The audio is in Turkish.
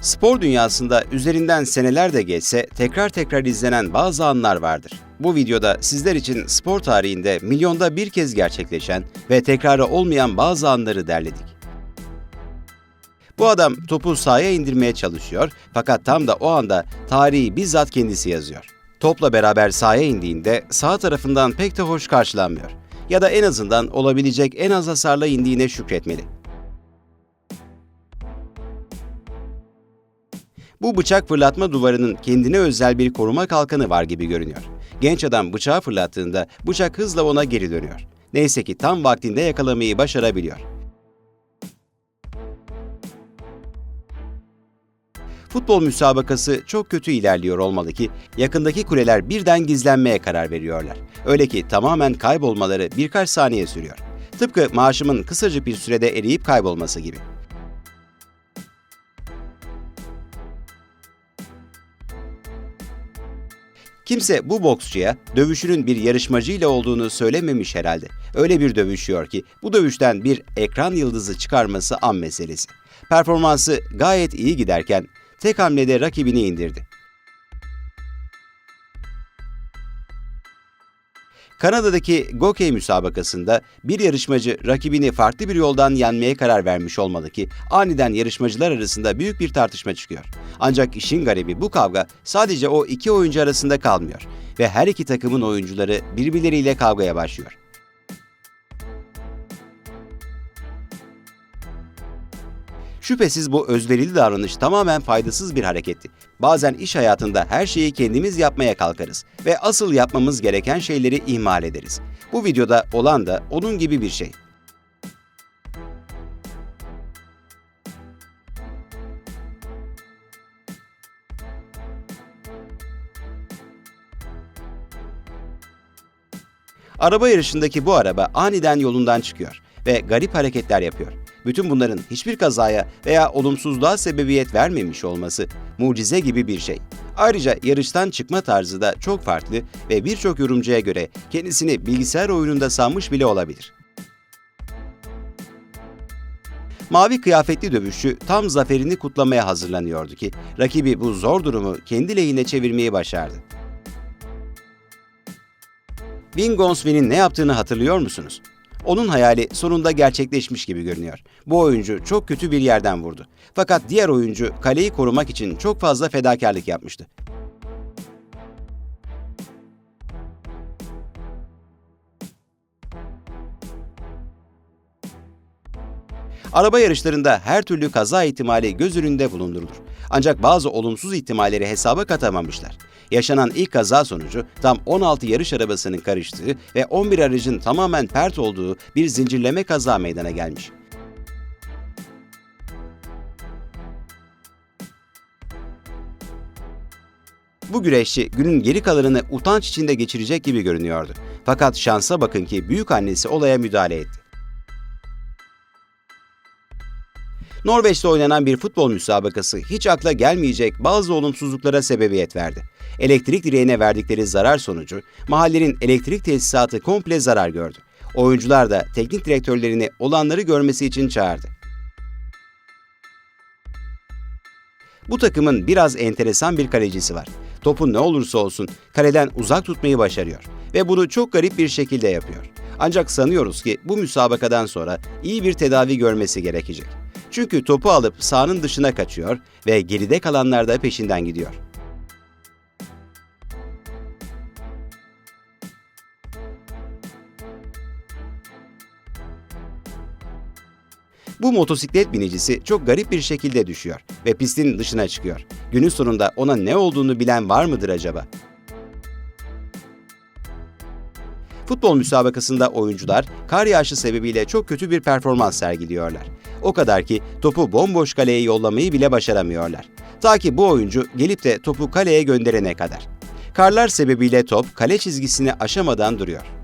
Spor dünyasında üzerinden seneler de geçse tekrar tekrar izlenen bazı anlar vardır. Bu videoda sizler için spor tarihinde milyonda bir kez gerçekleşen ve tekrarı olmayan bazı anları derledik. Bu adam topu sahaya indirmeye çalışıyor fakat tam da o anda tarihi bizzat kendisi yazıyor. Topla beraber sahaya indiğinde sağ tarafından pek de hoş karşılanmıyor. Ya da en azından olabilecek en az hasarla indiğine şükretmeli. Bu bıçak fırlatma duvarının kendine özel bir koruma kalkanı var gibi görünüyor. Genç adam bıçağı fırlattığında bıçak hızla ona geri dönüyor. Neyse ki tam vaktinde yakalamayı başarabiliyor. Futbol müsabakası çok kötü ilerliyor olmalı ki yakındaki kuleler birden gizlenmeye karar veriyorlar. Öyle ki tamamen kaybolmaları birkaç saniye sürüyor. Tıpkı maaşımın kısacık bir sürede eriyip kaybolması gibi. Kimse bu boksçuya dövüşünün bir yarışmacıyla olduğunu söylememiş herhalde. Öyle bir dövüşüyor ki bu dövüşten bir ekran yıldızı çıkarması an meselesi. Performansı gayet iyi giderken tek hamlede rakibini indirdi. Kanada'daki Gokey müsabakasında bir yarışmacı rakibini farklı bir yoldan yenmeye karar vermiş olmalı ki aniden yarışmacılar arasında büyük bir tartışma çıkıyor. Ancak işin garibi bu kavga sadece o iki oyuncu arasında kalmıyor ve her iki takımın oyuncuları birbirleriyle kavgaya başlıyor. Şüphesiz bu özverili davranış tamamen faydasız bir hareketti. Bazen iş hayatında her şeyi kendimiz yapmaya kalkarız ve asıl yapmamız gereken şeyleri ihmal ederiz. Bu videoda olan da onun gibi bir şey. Araba yarışındaki bu araba aniden yolundan çıkıyor ve garip hareketler yapıyor. Bütün bunların hiçbir kazaya veya olumsuzluğa sebebiyet vermemiş olması mucize gibi bir şey. Ayrıca yarıştan çıkma tarzı da çok farklı ve birçok yorumcuya göre kendisini bilgisayar oyununda sanmış bile olabilir. Mavi kıyafetli dövüşçü tam zaferini kutlamaya hazırlanıyordu ki rakibi bu zor durumu kendi lehine çevirmeyi başardı. Wing Gonswin'in ne yaptığını hatırlıyor musunuz? Onun hayali sonunda gerçekleşmiş gibi görünüyor. Bu oyuncu çok kötü bir yerden vurdu. Fakat diğer oyuncu kaleyi korumak için çok fazla fedakarlık yapmıştı. Araba yarışlarında her türlü kaza ihtimali göz önünde bulundurulur. Ancak bazı olumsuz ihtimalleri hesaba katamamışlar. Yaşanan ilk kaza sonucu tam 16 yarış arabasının karıştığı ve 11 aracın tamamen pert olduğu bir zincirleme kaza meydana gelmiş. Bu güreşçi günün geri kalanını utanç içinde geçirecek gibi görünüyordu. Fakat şansa bakın ki büyük annesi olaya müdahale etti. Norveç'te oynanan bir futbol müsabakası hiç akla gelmeyecek bazı olumsuzluklara sebebiyet verdi. Elektrik direğine verdikleri zarar sonucu mahallenin elektrik tesisatı komple zarar gördü. Oyuncular da teknik direktörlerini olanları görmesi için çağırdı. Bu takımın biraz enteresan bir kalecisi var. Topu ne olursa olsun kaleden uzak tutmayı başarıyor ve bunu çok garip bir şekilde yapıyor. Ancak sanıyoruz ki bu müsabakadan sonra iyi bir tedavi görmesi gerekecek. Çünkü topu alıp sahanın dışına kaçıyor ve geride kalanlar da peşinden gidiyor. Bu motosiklet binicisi çok garip bir şekilde düşüyor ve pistin dışına çıkıyor. Günün sonunda ona ne olduğunu bilen var mıdır acaba? Futbol müsabakasında oyuncular kar yağışı sebebiyle çok kötü bir performans sergiliyorlar. O kadar ki topu bomboş kaleye yollamayı bile başaramıyorlar. Ta ki bu oyuncu gelip de topu kaleye gönderene kadar. Karlar sebebiyle top kale çizgisini aşamadan duruyor.